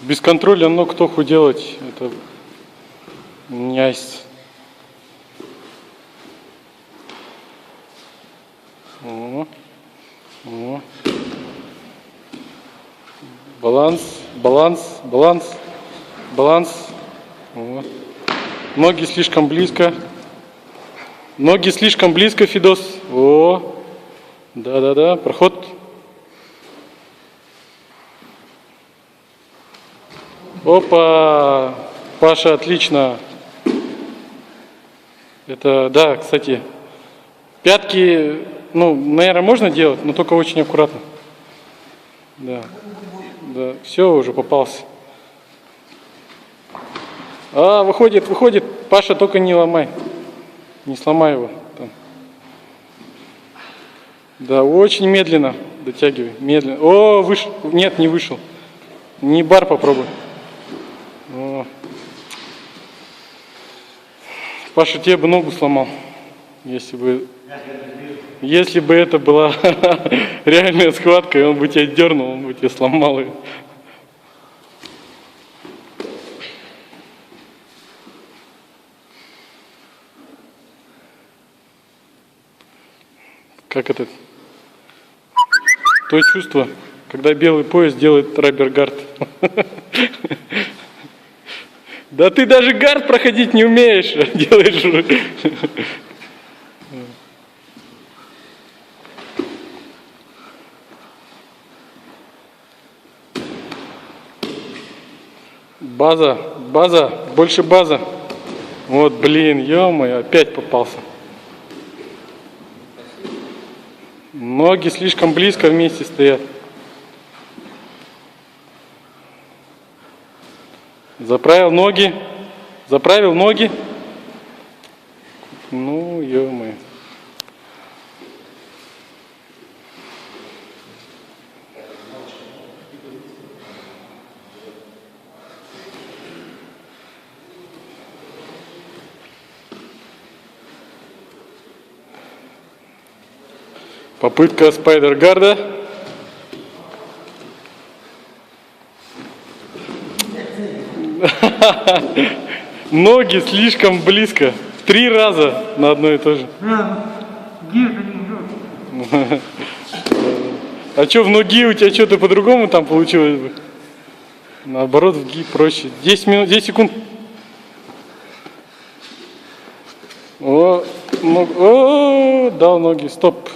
Без контроля ног кто делать? Это о. Баланс, баланс, баланс, баланс. Ноги слишком близко. Ноги слишком близко, Фидос. О, да-да-да, проход. Опа! Паша, отлично. Это, да, кстати, пятки, ну, наверное, можно делать, но только очень аккуратно. Да, да, все, уже попался. А, выходит, выходит. Паша, только не ломай. Не сломай его. Там. Да, очень медленно дотягивай. Медленно. О, вышел. Нет, не вышел. Не бар попробуй. Паша, тебе бы ногу сломал, если бы, если бы это была реальная схватка, и он бы тебя дернул, он бы тебя сломал. ее. Как это? То чувство, когда белый пояс делает рабергард. Да ты даже гард проходить не умеешь, а делаешь. База, база, больше база. Вот, блин, ё опять попался. Ноги слишком близко вместе стоят. Заправил ноги. Заправил ноги. Ну, ё-моё. Попытка спайдергарда. Ноги слишком близко. Три раза на одно и то же. А что, в ноги у тебя что-то по-другому там получилось бы? Наоборот, в ги проще. 10 минут, 10 секунд. О, ног- о, дал ноги, стоп.